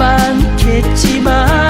많겠지만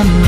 없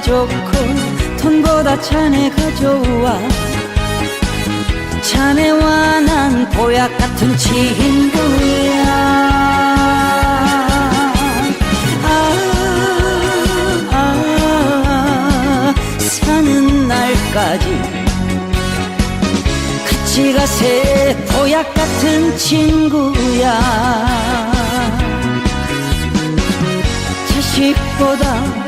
좋고 돈보다 자네가 좋아. 자네와 난 보약 같은 친구야. 아, 아, 사는 날까지 같이 가세 보약 같은 친구야. 자식보다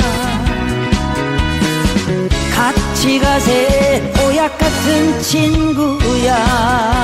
같이 가세. 보약 같은 친구야